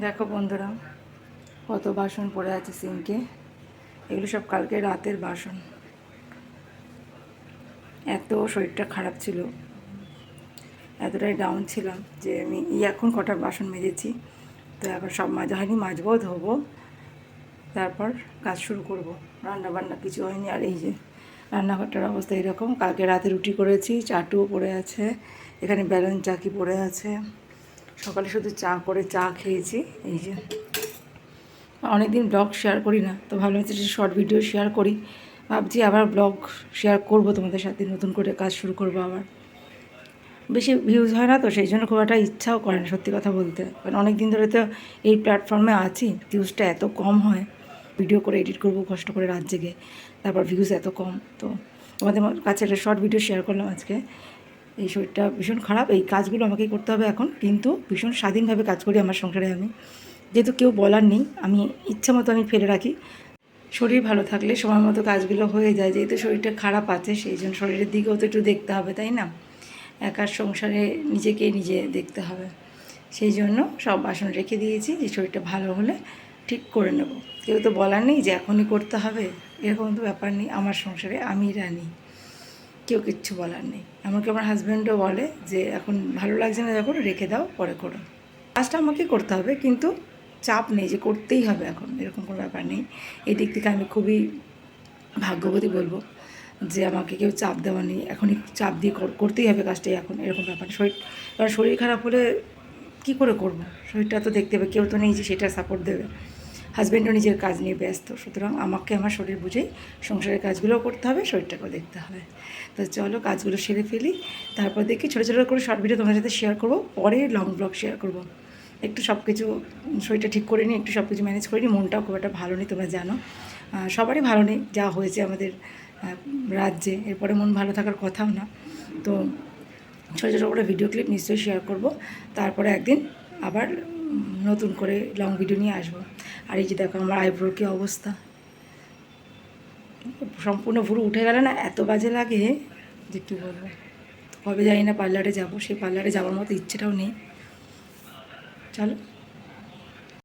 দেখো বন্ধুরা, কত বাসন পড়ে আছে সিঙ্কে। এগুলো সব কালকে রাতের বাসন। এত শরীরটা খারাপ ছিল। এতটাই ডাউন ছিলাম যে আমি এখন কটা বাসন মেজেছি। তো এখন সব মাজা হয়নি, মাজবো, ধোবো। তারপর কাজ শুরু করব। রান্না বান্না কিছু হয়নি, আর এই যে রান্নাঘরটার অবস্থা এরকম। কালকে রাতে রুটি করেছি, চাটুও পড়ে আছে। এখানে ব্যালেন্স চাকি পড়ে আছে। সকালে শুধু চা করে চা খেয়েছি, এই যে। অনেকদিন ব্লগ শেয়ার করি না, তো ভালো হচ্ছে শর্ট ভিডিও শেয়ার করি। ভাবছি আবার ব্লগ শেয়ার করব তোমাদের সাথে, নতুন করে কাজ শুরু করব আবার। বেশি ভিউজ হয় না তো, সেই জন্য খুব একটা ইচ্ছাও করে না, সত্যি কথা বলতে। কারণ অনেক দিন ধরে তো এই প্ল্যাটফর্মে আছি ভিউজটা এত কম হয়। ভিডিও করে এডিট করব, কষ্ট করে রাত জেগে, তারপর ভিউজ এত কম, তো তোমাদের কাছে একটা শর্ট ভিডিও শেয়ার করলাম আজকে। এই শরীরটা ভীষণ খারাপ, এই কাজগুলো আমাকেই করতে হবে এখন। কিন্তু ভীষণ স্বাধীনভাবে কাজ করি আমার সংসারে আমি। যেহেতু কেউ বলার নেই, আমি ইচ্ছা মতো আমি ফেলে রাখি। শরীর ভালো থাকলে সময় মতো কাজগুলো হয়ে যায়। যেহেতু শরীরটা খারাপ আছে, সেই জন্য শরীরের দিকেও তো একটু দেখতে হবে, তাই না? একার সংসারে নিজেকে নিজে দেখতে হবে। সেই জন্য সব বাসন রেখে দিয়েছি যে শরীরটা ভালো হলে ঠিক করে নেব। কেউ তো বলার নেই যে এখনই করতে হবে। এরকম তো ব্যাপার নেই। আমার সংসারে আমি রানি। কেউ কিচ্ছু বলার নেই। এমনকি আমার হাজব্যান্ডও বলে যে, এখন ভালো লাগছে না যখন রেখে দাও, পরে করো। কাজটা আমাকে করতে হবে, কিন্তু চাপ নেই যে করতেই হবে এখন, এরকম কোনো ব্যাপার নেই। এই দিক থেকে আমি খুবই ভাগ্যবতী বলব যে, আমাকে কেউ চাপ দেওয়া নেই। এখনই চাপ দিয়ে কর- করতেই হবে কাজটাই এখন, এরকম ব্যাপার। শরীর কারণ শরীর খারাপ হলে কী করে করব? শরীরটা তো দেখতে হবে, কেউ তো নেই যে সেটা সাপোর্ট দেবে। হাজব্যান্ডও নিজের কাজ নিয়ে ব্যস্ত। সুতরাং আমাকে আমার শরীর বুঝেই সংসারের কাজগুলোও করতে হবে, শরীরটাকেও দেখতে হবে। তো চলো কাজগুলো সেরে ফেলি। তারপর দেখি ছোটো ছোটো করে শর্ট ভিডিও তোমাদের সাথে শেয়ার করব। পরে লং ব্লগ শেয়ার করব। একটু সব কিছু শরীরটা ঠিক করে নিই একটু সব কিছু ম্যানেজ করে নিই। মনটাও খুব একটা ভালো নেই, তোমরা জানো। সবারই ভালো নেই যা হয়েছে আমাদের রাজ্যে। এরপরে মন ভালো থাকার কথাও না। তো ছোটো ছোটো করে ভিডিও ক্লিপ নিশ্চয়ই শেয়ার করব। তারপরে একদিন আবার নতুন করে লং ভিডিও নিয়ে আসব। আর এই যে দেখো আমার আইব্রোর কী অবস্থা। সম্পূর্ণ ভুরু উঠে গেলে না এত বাজে লাগে যে কী বলব। কবে জানি না পার্লারে যাব। সেই পার্লারে যাওয়ার মতো ইচ্ছেটাও নেই। চলো।